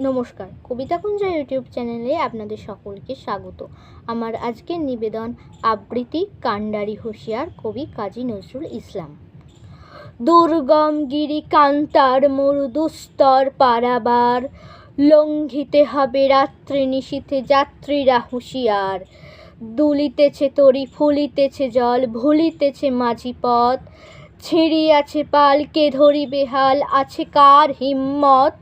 নমস্কার। কবিতাকুঞ্জ ইউটিউব চ্যানেলে আপনাদের সকলকে স্বাগত। আমার আজকের নিবেদন আবৃত্তি কান্ডারি হুঁশিয়ার কবি কাজী নজরুল ইসলাম। দুর্গম গিরি কান্তার মরু দুস্তর পারাবার, লঙ্ঘিতে হবে রাত্রি নিশীথে যাত্রীরা হুঁশিয়ার। দুলিতেছে তরি, ফুলিতেছে জল, ভুলিতেছে মাঝি পথ। ছিঁড়িয়াছে পাল কে ধরিবে হাল আছে কার হিম্মত?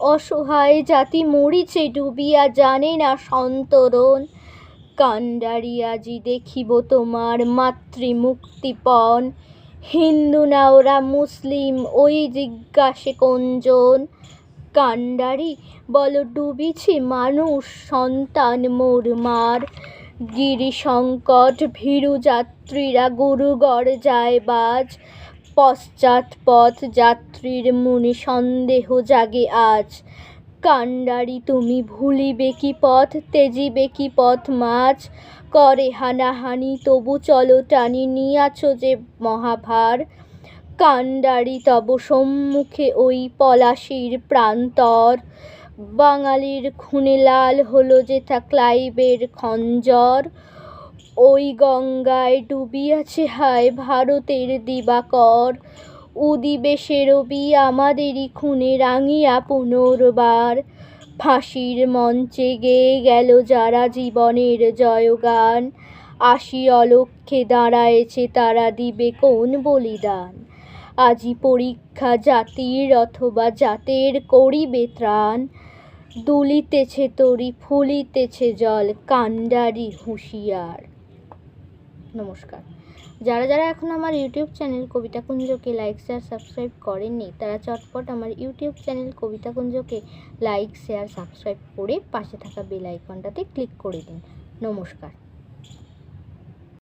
অসহায় জাতি মরিছে ডুবিয়া জানে না সন্তরণ। কান্ডারি আজি দেখিব তোমার মাতৃমুক্তিপণ। হিন্দু না ওরা মুসলিম, ওই জিজ্ঞাসে কোনজন? কান্ডারি বল ডুবিছে মানুষ সন্তান মোর মার। গিরি সংকট ভীরু যাত্রীরা গুরুগড় যায় বাজ। পশ্চাৎ পথ যাত্রীর মনে সন্দেহ জাগে আজ। কান্ডারি, তুমি ভুলিবে কি পথ তেজিবে কি পথ মাছ? করে হানাহানি, তবু চলো টানি নিয়াছ যে মহাভার। কান্ডারি, তব সম্মুখে ওই পলাশির প্রান্তর। বাঙালির খুনে লাল হলো যেথা ক্লাইবের খঞ্জর। ওই গঙ্গায় ডুবিয়াছে হায় ভারতের দিবাকর। উদিবে সে রবি আমাদেরই খুনে রাঙিয়া পুনর্বার। ফাঁসির মঞ্চে গেয়ে গেল যারা জীবনের জয়গান। আসি অলক্ষে দাঁড়ায়েছে তারা দিবে কোন বলিদান। আজি পরীক্ষা জাতির অথবা জাতের করিবে ত্রাণ। দুলিতেছে তরি, ফুলিতেছে জল কান্ডারি হুঁশিয়ার। নমস্কার। যারা যারা এখন আমার ইউটিউব চ্যানেল কবিতা কুঞ্জকে লাইক শেয়ার সাবস্ক্রাইব করেননি, তারা চটপট আমার ইউটিউব চ্যানেল কবিতা কুঞ্জকে লাইক শেয়ার সাবস্ক্রাইব করে পাশে থাকা বেল আইকনটাতে ক্লিক করে দিন। নমস্কার।